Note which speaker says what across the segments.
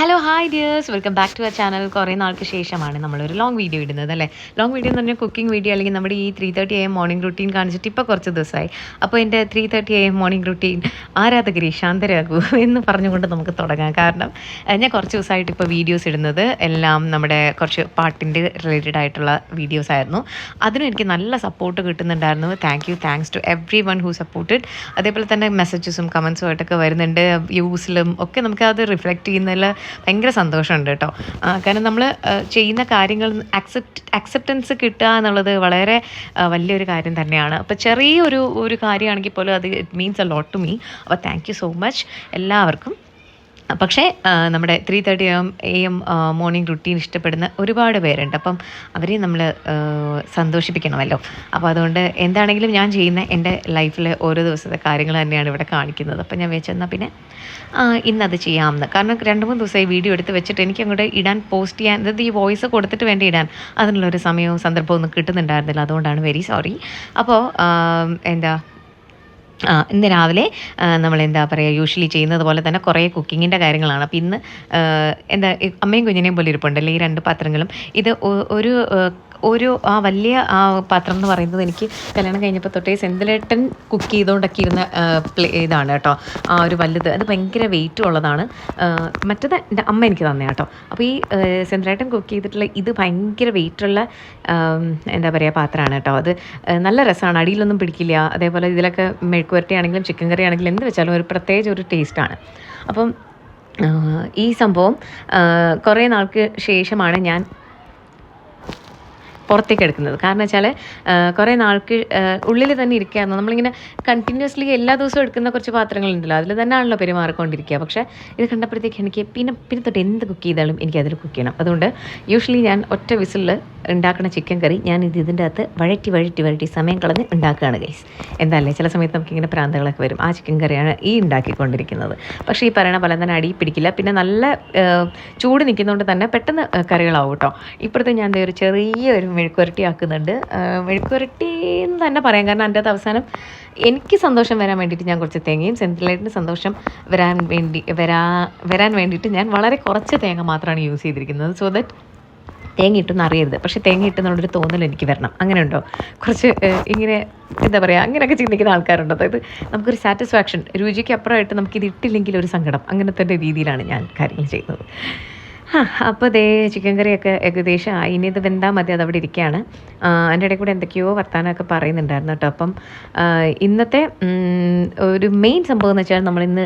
Speaker 1: Hello hi dears welcome back to a channel കുറേ നാൾക്ക് ശേഷമാണ് നമ്മളൊരു ലോങ് വീഡിയോ ഇടുന്നത് അല്ലേ? ലോങ് വീഡിയോ എന്ന് പറഞ്ഞാൽ കുക്കിംഗ് വീഡിയോ അല്ലെങ്കിൽ നമ്മുടെ ഈ three thirty A M morning routine കാണിച്ചിട്ട് ഇപ്പോൾ കുറച്ച് ദിവസമായി അപ്പോൾ എന്റെ three thirty A M morning routine ആരാധകരി ശാന്തരാകൂ എന്ന് പറഞ്ഞുകൊണ്ട് നമുക്ക് തുടങ്ങാം. കാരണം ഞാൻ കുറച്ച് ദിവസമായിട്ട് ഇപ്പോൾ വീഡിയോസ് ഇടുന്നത് എല്ലാം നമ്മുടെ കുറച്ച് പാട്ടിന്റെ റിലേറ്റഡ് ആയിട്ടുള്ള വീഡിയോസ് ആയിരുന്നു. അതിനും എനിക്ക് നല്ല support കിട്ടുന്നുണ്ടായിരുന്നു. Thank you thanks to everyone who supported അതേപോലെ തന്നെ മെസ്സേജസും കമൻസും ആയിട്ടൊക്കെ വരുന്നുണ്ട്. വ്യൂസിലും ഒക്കെ നമുക്ക് അത് റിഫ്ലക്റ്റ് ചെയ്യുന്നതിൽ ഭയങ്കര സന്തോഷമുണ്ട് കേട്ടോ. കാരണം നമ്മൾ ചെയ്യുന്ന കാര്യങ്ങൾ അക്സെപ്റ്റ് അക്സെപ്റ്റൻസ് കിട്ടുക എന്നുള്ളത് വളരെ വലിയൊരു കാര്യം തന്നെയാണ്. അപ്പോൾ ചെറിയൊരു ഒരു കാര്യമാണെങ്കിൽ പോലും അത് it means a lot to me അപ്പോൾ താങ്ക് യു സോ മച്ച് എല്ലാവർക്കും പക്ഷേ നമ്മുടെ three thirty M A M morning routine ഇഷ്ടപ്പെടുന്ന ഒരുപാട് പേരുണ്ട്. അപ്പം അവരെ നമ്മൾ സന്തോഷിപ്പിക്കണമല്ലോ. അപ്പോൾ അതുകൊണ്ട് എന്താണെങ്കിലും ഞാൻ ചെയ്യുന്ന എന്റെ ലൈഫിലെ ഓരോ ദിവസത്തെ കാര്യങ്ങൾ തന്നെയാണ് ഇവിടെ കാണിക്കുന്നത്. അപ്പം ഞാൻ വെച്ചെന്നാൽ പിന്നെ ഇന്നത് ചെയ്യാമെന്ന്. കാരണം രണ്ട് മൂന്ന് ദിവസമായി വീഡിയോ എടുത്ത് വെച്ചിട്ട് എനിക്ക് അങ്ങോട്ട് ഇടാൻ പോസ്റ്റ് ചെയ്യാൻ അതായത് ഈ വോയിസ് കൊടുത്തിട്ട് വേണ്ടി ഇടാൻ അതിനുള്ളൊരു സമയവും സന്ദർഭവും ഒന്നും കിട്ടുന്നുണ്ടായിരുന്നില്ല. അതുകൊണ്ടാണ് വെരി സോറി അപ്പോൾ എന്താ ആ, ഇന്ന് രാവിലെ നമ്മൾ എന്താ പറയുക യൂഷ്വലി ചെയ്യുന്നത് പോലെ തന്നെ കുറേ കുക്കിങ്ങിന്റെ കാര്യങ്ങളാണ്. അപ്പോൾ ഇന്ന് എന്താ അമ്മയും കുഞ്ഞിനെയും പോലെ ഇരിപ്പുണ്ടല്ലേ ഈ രണ്ട് പാത്രങ്ങളും. ഇത് ഒരു ഒരു ആ വലിയ ആ പാത്രം എന്ന് പറയുന്നത് എനിക്ക് കല്യാണം കഴിഞ്ഞപ്പോൾ തൊട്ടേ സെന്തിലേട്ടൻ കുക്ക് ചെയ്തുകൊണ്ടൊക്കെ ഇരുന്ന പ്ലേ ഇതാണ് കേട്ടോ. ആ ഒരു വലുത്. അത് ഭയങ്കര വെയിറ്റും ഉള്ളതാണ്. മറ്റത് എന്റെ അമ്മ എനിക്ക് തന്നെ കേട്ടോ. അപ്പോൾ ഈ സെന്തലേട്ടൻ കുക്ക് ചെയ്തിട്ടുള്ള ഇത് ഭയങ്കര വെയിറ്റുള്ള എന്താ പറയുക പാത്രമാണ് കേട്ടോ. അത് നല്ല രസമാണ്. അടിയിലൊന്നും പിടിക്കില്ല. അതേപോലെ ഇതിലൊക്കെ മെഴുക്ക് വരട്ടി ആണെങ്കിലും ചിക്കൻ കറി ആണെങ്കിലും എന്ത് വെച്ചാലും ഒരു പ്രത്യേകിച്ച് ഒരു ടേസ്റ്റാണ് അപ്പം ഈ സംഭവം കുറേ നാൾക്ക് ശേഷമാണ് ഞാൻ പുറത്തേക്ക് എടുക്കുന്നത്. കാരണം വെച്ചാൽ കുറേ നാൾക്ക് ഉള്ളിൽ തന്നെ ഇരിക്കുകയായിരുന്നു നമ്മളിങ്ങനെ കണ്ടിന്യൂസ്ലി എല്ലാ ദിവസവും എടുക്കുന്ന കുറച്ച് പാത്രങ്ങളുണ്ടല്ലോ അതിൽ തന്നെ ആണല്ലോ പെരുമാറിക്കൊണ്ടിരിക്കുക. പക്ഷേ ഇത് കണ്ടപ്പോഴത്തേക്ക് എനിക്ക് പിന്നെ പിന്നെ തൊട്ട് എന്ത് കുക്ക് ചെയ്താലും എനിക്ക് അതിൽ കുക്ക് ചെയ്യണം. അതുകൊണ്ട് യൂഷ്വലി ഞാൻ ഒറ്റ വിസിലിൽ ഉണ്ടാക്കുന്ന ചിക്കൻ കറി ഞാൻ ഇത് ഇതിന്റെ അകത്ത് വഴറ്റി വഴറ്റി വഴറ്റി സമയം കളഞ്ഞ് ഉണ്ടാക്കുകയാണ് ഗൈസ് എന്താല്ലേ ചില സമയത്ത് നമുക്കിങ്ങനെ പ്രാന്തകളൊക്കെ വരും. ആ ചിക്കൻ കറിയാണ് ഈ ഉണ്ടാക്കിക്കൊണ്ടിരിക്കുന്നത്. പക്ഷേ ഈ പറയണ പോലെ തന്നെ അടി പിടിക്കില്ല. പിന്നെ നല്ല ചൂട് നിൽക്കുന്നതുകൊണ്ട് തന്നെ പെട്ടെന്ന് കറികളാവും കേട്ടോ. ഇപ്പോഴത്തെ ഞാൻ ഒരു ചെറിയ ഒരു മെഴുക്കുരട്ടി ആക്കുന്നുണ്ട് മെഴുക്കുരട്ടി എന്ന് തന്നെ പറയാം. കാരണം എന്റെ അത് അവസാനം എനിക്ക് സന്തോഷം വരാൻ വേണ്ടിയിട്ട് ഞാൻ കുറച്ച് തേങ്ങയും സെന്തിലേറ്റിന് സന്തോഷം വരാൻ വേണ്ടി വരാ വരാൻ വേണ്ടിയിട്ട് ഞാൻ വളരെ കുറച്ച് തേങ്ങ മാത്രമാണ് യൂസ് ചെയ്തിരിക്കുന്നത്. സോ ദറ്റ് തേങ്ങ ഇട്ടെന്ന് അറിയരുത്. പക്ഷേ തേങ്ങ ഇട്ടെന്നുള്ളൊരു തോന്നൽ എനിക്ക് വരണം. അങ്ങനെയുണ്ടോ? കുറച്ച് ഇങ്ങനെ എന്താ പറയുക അങ്ങനെയൊക്കെ ചിന്തിക്കുന്ന ആൾക്കാരുണ്ട്? അതായത് നമുക്കൊരു സാറ്റിസ്ഫാക്ഷൻ രുചിക്ക് അപ്പുറമായിട്ട് നമുക്കിത് ഇട്ടില്ലെങ്കിൽ ഒരു സങ്കടം. അങ്ങനത്തെ ഒരു രീതിയിലാണ് ഞാൻ കാര്യങ്ങൾ ചെയ്യുന്നത്. അപ്പോൾ ദേ ചിക്കൻ കറിയൊക്കെ ഏകദേശം ആയി. ഇനി ഇത് വെന്താൽ മതി അത് അവിടെ ഇരിക്കുകയാണ് എന്റെ ഇടയിൽ കൂടെ എന്തൊക്കെയോ വർത്താനമൊക്കെ പറയുന്നുണ്ടായിരുന്നു കേട്ടോ. അപ്പം ഇന്നത്തെ ഒരു മെയിൻ സംഭവം എന്ന് വെച്ചാൽ നമ്മളിന്ന്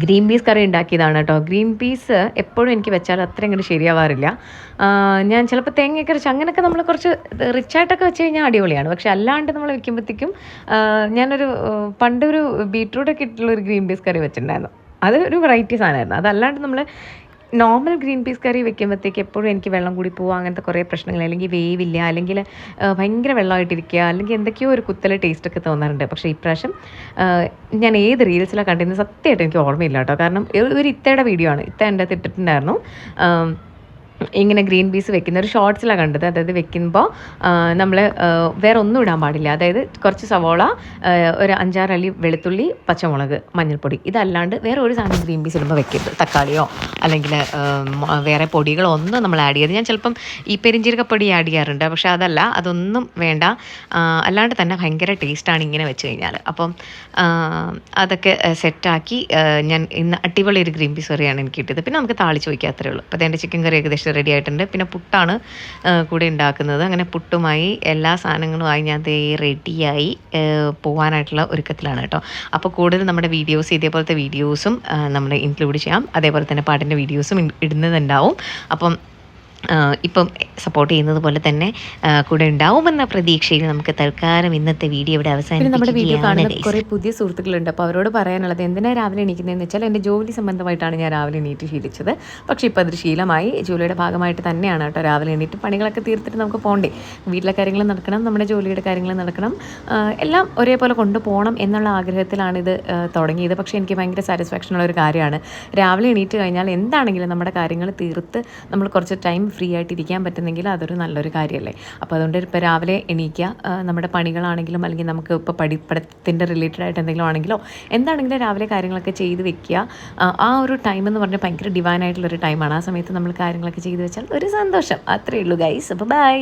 Speaker 1: ഗ്രീൻ പീസ് കറി ഉണ്ടാക്കിയതാണ് കേട്ടോ. ഗ്രീൻ പീസ് എപ്പോഴും എനിക്ക് വെച്ചാൽ അത്ര ഇങ്ങോട്ട് ശരിയാവാറില്ല. ഞാൻ ചിലപ്പോൾ തേങ്ങയൊക്കെ അരച്ച് അങ്ങനെയൊക്കെ നമ്മൾ കുറച്ച് റിച്ചായിട്ടൊക്കെ വെച്ച് കഴിഞ്ഞാൽ അടിപൊളിയാണ്. പക്ഷെ അല്ലാണ്ട് നമ്മൾ വെക്കുമ്പോഴത്തേക്കും ഞാനൊരു പണ്ടൊരു ബീട്രൂട്ടൊക്കെ ഇട്ടുള്ള ഒരു ഗ്രീൻ പീസ് കറി വെച്ചിട്ടുണ്ടായിരുന്നു. അത് ഒരു വെറൈറ്റി സാധനമായിരുന്നു. അതല്ലാണ്ട് നമ്മൾ നോർമൽ ഗ്രീൻ പീസ് കറി വെക്കുമ്പോഴത്തേക്ക് എപ്പോഴും എനിക്ക് വെള്ളം കൂടി പോവുക അങ്ങനത്തെ കുറേ പ്രശ്നങ്ങൾ. അല്ലെങ്കിൽ വേവില്ല. അല്ലെങ്കിൽ ഭയങ്കര വെള്ളമായിട്ടിരിക്കുക. അല്ലെങ്കിൽ എന്തൊക്കെയോ ഒരു കുത്തല ടേസ്റ്റ് ഒക്കെ തോന്നാറുണ്ട്. പക്ഷേ ഇപ്രാവശ്യം ഞാൻ ഏത് റീൽസിലാണ് കണ്ടിരുന്നത് സത്യമായിട്ട് എനിക്ക് ഓർമ്മയില്ല കേട്ടോ. കാരണം ഒരു ഇത്തയുടെ വീഡിയോ ആണ്. ഇത്ത എന്റെ അകത്ത് ഇട്ടിട്ടുണ്ടായിരുന്നു. ഇങ്ങനെ ഗ്രീൻ പീസ് വെക്കുന്ന ഒരു ഷോർട്സിലാണ് കണ്ടത്. അതായത് വെക്കുമ്പോൾ നമ്മൾ വേറെ ഒന്നും ഇടാൻ പാടില്ല. അതായത് കുറച്ച് സവോള ഒരു അഞ്ചാറ് അല്ലി വെളുത്തുള്ളി പച്ചമുളക് മഞ്ഞൾപ്പൊടി. ഇതല്ലാണ്ട് വേറെ ഒരു സാധനം ഗ്രീൻ പീസ് ഇടുമ്പോൾ വെക്കരുത്. തക്കാളിയോ അല്ലെങ്കിൽ വേറെ പൊടികളോ ഒന്നും നമ്മൾ ആഡ് ചെയ്യരുത് ഞാൻ ചിലപ്പം ഈ പെരിഞ്ചീരകപ്പൊടി ആഡ് ചെയ്യാറുണ്ട്. പക്ഷേ അതല്ല അതൊന്നും വേണ്ട. അല്ലാണ്ട് തന്നെ ഭയങ്കര ടേസ്റ്റാണ് ഇങ്ങനെ വെച്ച് കഴിഞ്ഞാൽ അപ്പം അതൊക്കെ സെറ്റാക്കി ഞാൻ ഇന്ന് അടിപൊളി ഒരു ഗ്രീൻ പീസ് കറിയാണ് എനിക്ക് കിട്ടിയത്. പിന്നെ നമുക്ക് താളിച്ച് വയ്ക്കാത്തേ ഉള്ളൂ. അപ്പോൾ എന്റെ ചിക്കൻ കറി ഏകദേശം റെഡി ആയിട്ടുണ്ട്. പിന്നെ പുട്ടാണ് കൂടെ ഉണ്ടാക്കുന്നത്. അങ്ങനെ പുട്ടുമായി എല്ലാ സാധനങ്ങളുമായി ഞാൻ ദേ റെഡിയായി പോകാനായിട്ടുള്ള ഒരുക്കത്തിലാണ് കേട്ടോ. അപ്പോൾ കൂടുതൽ നമ്മുടെ വീഡിയോസ് ഇതേപോലത്തെ വീഡിയോസും നമ്മൾ ഇൻക്ലൂഡ് ചെയ്യാം. അതേപോലെ തന്നെ പാട്ടിന്റെ വീഡിയോസും ഇടുന്നതുണ്ടാവും. അപ്പം ഇപ്പം സപ്പോർട്ട് ചെയ്യുന്നത് പോലെ തന്നെ കൂടെ ഉണ്ടാവുമെന്ന പ്രതീക്ഷയിൽ നമുക്ക് തൽക്കാലം ഇന്നത്തെ വീഡിയോ ഇവിടെ
Speaker 2: പിന്നെ നമ്മുടെ വീഡിയോ കാണുന്ന കുറേ പുതിയ സുഹൃത്തുക്കളുണ്ട്. അപ്പോൾ അവരോട് പറയാനുള്ളത് എന്തിനാണ് രാവിലെ എണീക്കുന്നതെന്ന് വെച്ചാൽ എന്റെ ജോലി സംബന്ധമായിട്ടാണ് ഞാൻ രാവിലെ എണീറ്റ് ശീലിച്ചത്. പക്ഷേ ഇപ്പോൾ അത് ശീലമായി. ജോലിയുടെ ഭാഗമായിട്ട് തന്നെയാണ് കേട്ടോ രാവിലെ എണീറ്റ് പണികളൊക്കെ തീർത്തിട്ട് നമുക്ക് പോകണ്ടേ വീട്ടിലെ കാര്യങ്ങൾ നടക്കണം നമ്മുടെ ജോലിയുടെ കാര്യങ്ങൾ നടക്കണം. എല്ലാം ഒരേപോലെ കൊണ്ടുപോകണം എന്നുള്ള ആഗ്രഹത്തിലാണിത് ഇത് തുടങ്ങിയത്. പക്ഷേ എനിക്ക് ഭയങ്കര സാറ്റിസ്ഫാക്ഷൻ ഉള്ള ഒരു കാര്യമാണ്. രാവിലെ എണീറ്റ് കഴിഞ്ഞാൽ എന്താണെങ്കിലും നമ്മുടെ കാര്യങ്ങൾ തീർത്ത് നമ്മൾ കുറച്ച് ടൈം
Speaker 1: ഫ്രീ ആയിട്ട് ഇരിക്കാൻ പറ്റുന്നെങ്കിൽ അതൊരു നല്ലൊരു കാര്യമല്ലേ അപ്പോൾ അതുകൊണ്ട് ഇപ്പോൾ രാവിലെ എണീക്കുക നമ്മുടെ പണികളാണെങ്കിലും അല്ലെങ്കിൽ നമുക്ക് ഇപ്പോൾ പഠിപ്പടത്തിന്റെ റിലേറ്റഡ് ആയിട്ട് എന്തെങ്കിലും ആണെങ്കിലോ എന്താണെങ്കിലും രാവിലെ കാര്യങ്ങളൊക്കെ ചെയ്ത് വെക്കുക ആ ഒരു ടൈം എന്ന് പറഞ്ഞാൽ ഭയങ്കര ഡിവൈൻ ആയിട്ടുള്ളൊരു ടൈമാണ് ആ സമയത്ത് നമ്മൾ കാര്യങ്ങളൊക്കെ ചെയ്ത് വെച്ചാൽ ഒരു സന്തോഷം. അത്രയേ ഉള്ളൂ ഗൈസ് അപ്പോൾ ബൈ